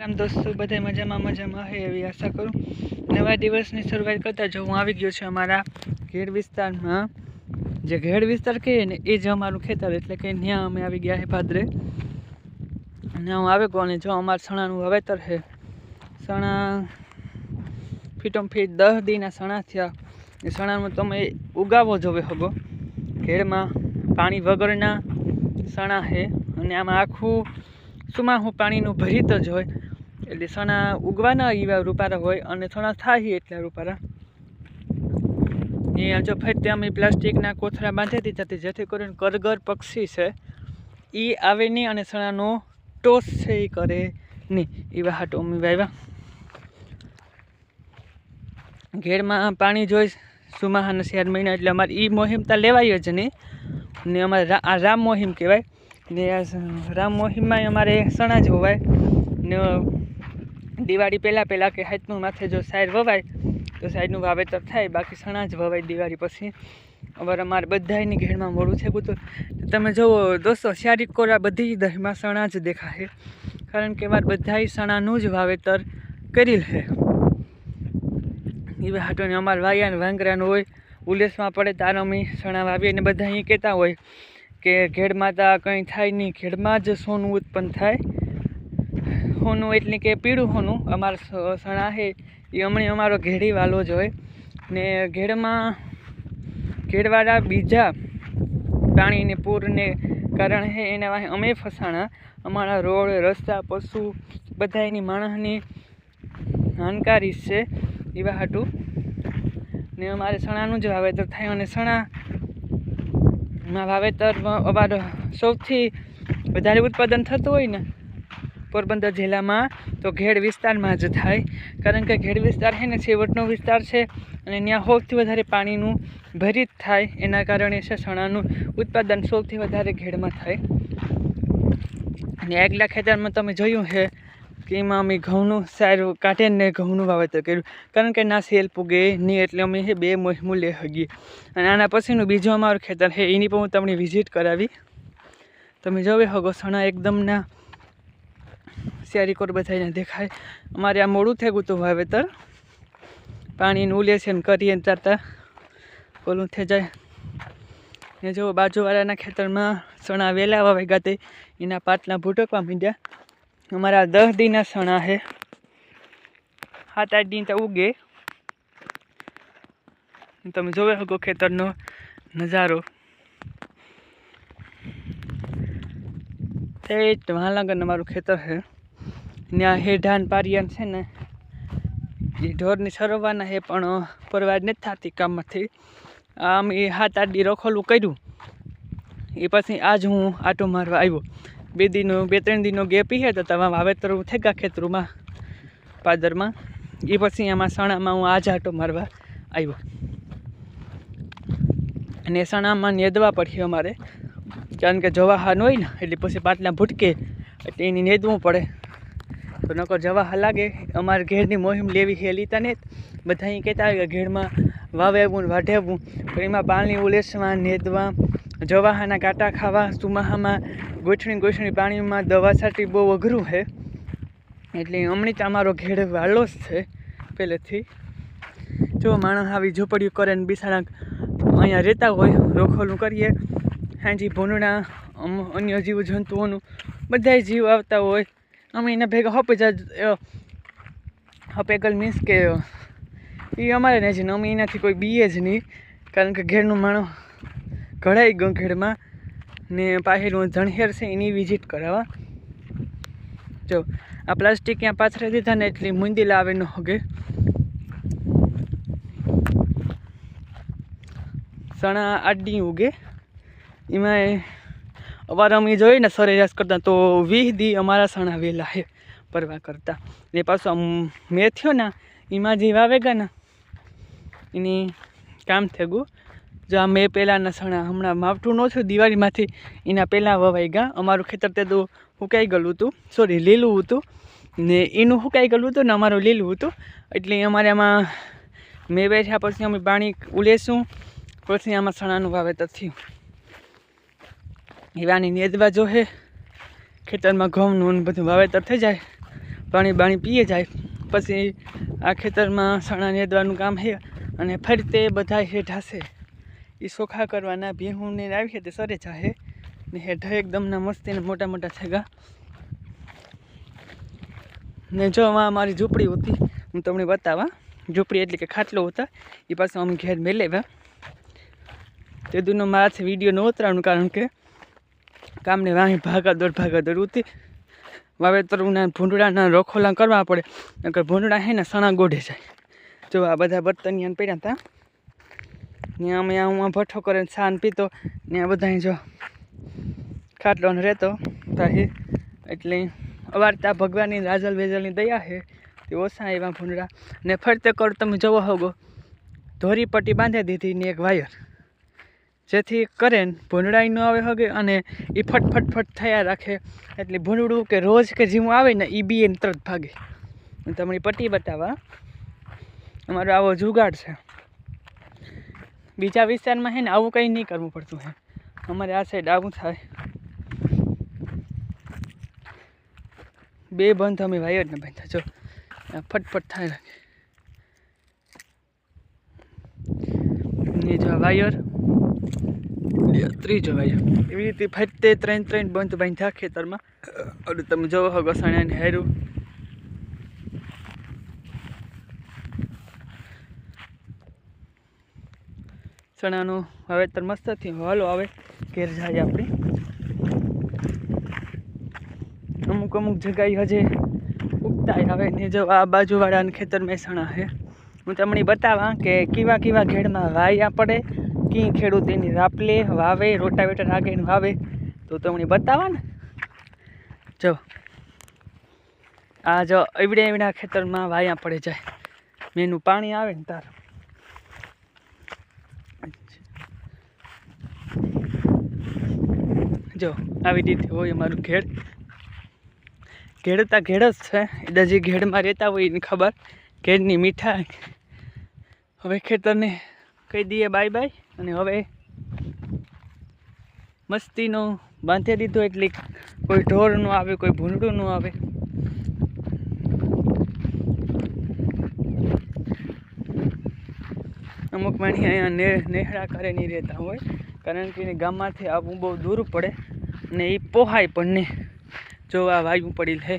રામ દોસ્તો, બધા મજામાં મજામાં હે એવી આશા કરું. નવા દિવસની શરૂઆત કરતાં જો હું આવી ગયો છું અમારા ઘેડ વિસ્તારમાં. જે ઘેડ વિસ્તાર કહીએ ને, એ જ અમારું ખેતર, એટલે કે ત્યાં અમે આવી ગયા હે ભાદરે. અને હું આવી ગયો અને જો અમારા સણાનું વાવેતર છે સણા ફીટમ ફીટ દસ દીના સણા થયા. એ સણાનું તમે ઉગાવો જોવે હગો. ઘેડમાં પાણી વગરના સણા છે અને આમાં આખું સુમાં હું પાણીનું ભરીત જ હોય. એટલે સણા ઉગવાના એવા રૂપારા હોય અને સણા થાય એટલા રૂપારા. ને જો ફરતે અમે પ્લાસ્ટિકના કોથળા બાંધી દીધા હતી જેથી કરીને કરગર પક્ષી છે. એ આવે નહીં અને સણાનો ટોસ છે એ કરે નહીં. એવા હાટ અમે વાવ્યા ઘેરમાં પાણી જોઈ સુમાહાના ચાર મહિના એટલે અમારે એ મોહિમ ત્યાં લેવાય જ નહીં. ને અમારે આ રામ મોહિમ કહેવાય. ને રામ મોહિમમાં અમારે સણા જ હોવાય ને દિવાળી પહેલાં પહેલાં કે હાથનું માથે જો સાઈડ વવાય, તો સાઈડનું વાવેતર થાય, બાકી સણા જ વવાય દિવાળી પછી. અમારે અમારે બધાયની ઘેરમાં મોડું છે કૂતર તમે જુઓ, દોસ્તો શારી કોરા બધી દહીમાં સણા જ દેખાશે. કારણ કે અમારે બધાય સણાનું જ વાવેતર કરી લે એવા હાટોને અમારે વાયા ને વાંગરાનું હોય, ઉલેસમાં પડે તાર અમે સણા વાવીએ ને બધા અહીં કહેતા હોય. કે ઘેડમાં તો કંઈ થાય નહીં. ઘેડમાં જ સોનું ઉત્પન્ન થાય. સોનું એટલે કે પીળું સોનું. અમારા સણા છે એ હમણાં અમારો ઘેડી વાલો જ હોય. ને ઘેડમાં, ઘેડવાળા બીજા પાણીને પૂરને કારણ છે એના વાહે અમે ફસાણા. અમારા રોડ, રસ્તા, પશુ બધા એની માણસની હાનકારી છે. એવા હાટું. ને અમારે સણાનું જ વાવેતર થાય. અને સણા માં વાવેતરમાં અમારો સૌથી વધારે ઉત્પાદન થતું હોય ને, પોરબંદર જિલ્લામાં, તો ઘેડ વિસ્તારમાં જ થાય. કારણ કે ઘેડ વિસ્તાર છે ને, છેવટનો વિસ્તાર છે અને ત્યાં સૌથી વધારે પાણીનું ભરિત થાય. એના કારણે છે સણાનું ઉત્પાદન સૌથી વધારે ઘેડમાં થાય. અને આગલા ખેતરમાં તમે જોયું છે કે અમે ઘઉંનું સારું કાઢીને ને ઘઉંનું વાવેતર કર્યું. કારણ કે ના સેલ પૂગે નહીં એટલે અમે બે બે લઈ હગીએ. અને આના પછીનું બીજું અમારું ખેતર છે એની પણ હું તમને વિઝિટ કરાવી. તમે જોવે હગો સણા એકદમ ના સારી કોર બધાને દેખાય. અમારે આ મોડું થઈ ગયું હતું વાવેતર. પાણીનું ઉલેશન કરીએ ને તારતા ઓલું થઈ જાય. ને જો બાજુવાળાના ખેતરમાં સણા વહેલા વાવે ગાતે એના પાટલા ભૂટકવા માંડ્યા. અમારા દસ દીના સણા છે સાત આઠ દિન તો ઉગે. તમે જોવે શકો ખેતરનો નજારો. તે વાલાંગન મારું ખેતર છે ત્યાં હેઢાન પારિયાન છે ને, એ ઢોરની સરવવાના છે પણ પરવાજ નથી થતી કામમાંથી. આમ એ હાથ આડી રખોલું કર્યું. એ પછી આજ હું આટો મારવા આવ્યો. બે દિનો, બે ત્રણ દિનો ગેપ હે તો તમારા વાવેતર થઈ ગયા ખેતરોમાં, પાદરમાં. એ પછી આમાં સણામાં હું આજ જાટો મારવા આવ્યો. અને સણામાં નેદવા પડશે અમારે. કારણ કે જવાહાન હોય ને, એટલે પછી પાટલા ભૂટકે, એટલે એને નેદવું પડે. તો નકર જવાહ લાગે, અમારે ઘેરની મોહિમ લેવી છે લીતા ને બધા અહીં કહેતા કે ઘેરમાં વાવેવું વાઢેવું, પણ એમાં પાણી ઉલેસવા નેદવા જવાહાના કાંટા ખાવા, સુમાહામાં ગોઠણી ગોઠણી પાણીમાં દવા છાંટી બહુ અઘરું છે. એટલે હમણાં તો અમારો ઘેડ વાળો જ છે પહેલેથી. જો માણસ આવી ઝોપડીઓ કરે ને બિસાડા અહીંયા રહેતા હોય, રોખોલું કરીએ. હાજી ભૂંડણા અન્ય જીવ જંતુઓનું બધાય જીવ આવતા હોય. અમે એના ભેગા હપેજા હપેગલ મીન્સ કે એ અમારે નહીં અમે એનાથી કોઈ બીએ જ નહીં. કારણ કે ઘેરનું માણસ ઘડાઈ ગંખેડમાં ને પાછળનું જણહેર છે એની વિઝિટ કરાવવા. જો, આ પ્લાસ્ટિક ત્યાં પાછળ દીધા ને એટલી મુંદી લાવે ન હોગે. ચણા આડી ઉગે. એમાં અવાર અમે જોઈએ ને સરેરાશ કરતાં તો વીસ દી અમારા સણા વહેલા હે પરવા કરતા. ને મેં થયો ને, એમાં જે વાવેગા ને, એની કામ થઈ ગયું જો આ મેં પહેલાંના સણા હમણાં માવઠું ન થયું, દિવાળીમાંથી એના પહેલાં વવાઈ ગયા. અમારું ખેતર તે તો સુકાઈ ગયેલું હતું. સોરી લીલું હતું. ને એનું સુકાઈ ગયેલું હતું ને અમારું લીલું હતું. એટલે અમારે આમાં મેં બેઠ્યા પછી અમે પાણી ઉલેશું પછી આમાં સણાનું વાવેતર થયું. એવાની નેદવા જો હે ખેતરમાં ઘઉંનું બધું વાવેતર થઈ જાય. પાણી બાણી પીએ જાય. પછી આ ખેતરમાં સણા નેદવાનું કામ છે અને ફરી તે બધા હેઠાશે એ સોખા કરવાના, ભીહુંને આવી છે તે સરે જાહે. ને હેઠા એકદમના મસ્તી ને મોટા મોટા થેગા. ને જો આમાં મારી ઝૂંપડી હતી, હું તમને બતાવા. ઝૂંપડી એટલે કે ખાટલો હતા એ પાછું અમે ઘેર મેલેવા તે દૂનો મારાથી વીડિયો ન ઉતરવાનું કારણ કે કામને વાહી ભાગા દોડ ભાગા દોડ ઉતી. વાવેતરના ભૂંડડાના રખોલા કરવા પડે, નકર ભૂંડડા હે ને સણા ગોઢે જાય. જો આ બધા બર્તનિયાન પહેર્યા હતા ને અમે હું ભઠ્ઠો કરીને છાન પીતો ને બધા જો ખાટલો રહેતો. તાહી એટલે અવારતા ભગવાનની રાજલ વેજલની દયા છે તે ઓછા એવા ભૂંડડા ને ફરતે કર તમે જોવો હોગો. ધોરી પટ્ટી બાંધી દીધી ને એક વાયર. જેથી કરે ને ભૂંડડાઈ ન આવે હગે અને એ ફટફટ ફટ થયા રાખે. એટલે ભૂંડડું કે રોજ કે જીવું આવે ને એ બી એને તરત ભાગે. તમારી પટ્ટી બતાવવા અમારો આવો જુગાડ છે. બીજા વિસ્તારમાં છે ને આવું કંઈ નહીં કરવું પડતું હે. અમારે આ સાઈડ આવું થાય. બે બંધ અમે વાયર ને બાંધ્યા, જો. ફટફટ થાય લાગે. જો વાયર. ત્રીજો વાયર. એવી રીતે ફટતે ત્રણ ત્રણ બંધ બાંધ્યા ખેતરમાં. અને તમે જોવો હો ગસાણ્યાને હેરું ચણાનું વાવેતર મસ્ત થયું. હાલો હવે ઘેર જાય આપણે. અમુક અમુક જગ્યાએ હજે ઉગતા આવે ને જો આ બાજુવાળાને ખેતર મહેસાણા છે હું તમને બતાવા કે કેવા કેવા ઘેડમાં વાયા પડે, કી ખેડૂત એની રાપલે વાવે, રોટાવેટર આગળ વાવે, તો તમને બતાવા ને જો. આ જો એવડે એવડા ખેતરમાં વાયા પડે જાય. મેનું પાણી આવે ને તાર. જો, આવી રીતે હોય અમારું ઘેડ. ઘેડતા ઘેડ જ છે. એટલે જે ઘેડમાં રહેતા હોય એની ખબર. ઘેડની મીઠાઈ. હવે ખેતરને કહી દઈએ બાય બાય અને હવે મસ્તીનો બાંધી દીધો એટલે કોઈ ઢોર ન આવે, કોઈ ભૂંડું ન આવે. અમુક માણી અહીંયા નેહડા કરે નહીં રહેતા હોય. કારણ કે ગામમાંથી આવવું બહુ દૂર પડે ને એ પોહાય પણ નહીં. જો આ વાયુ પડેલ છે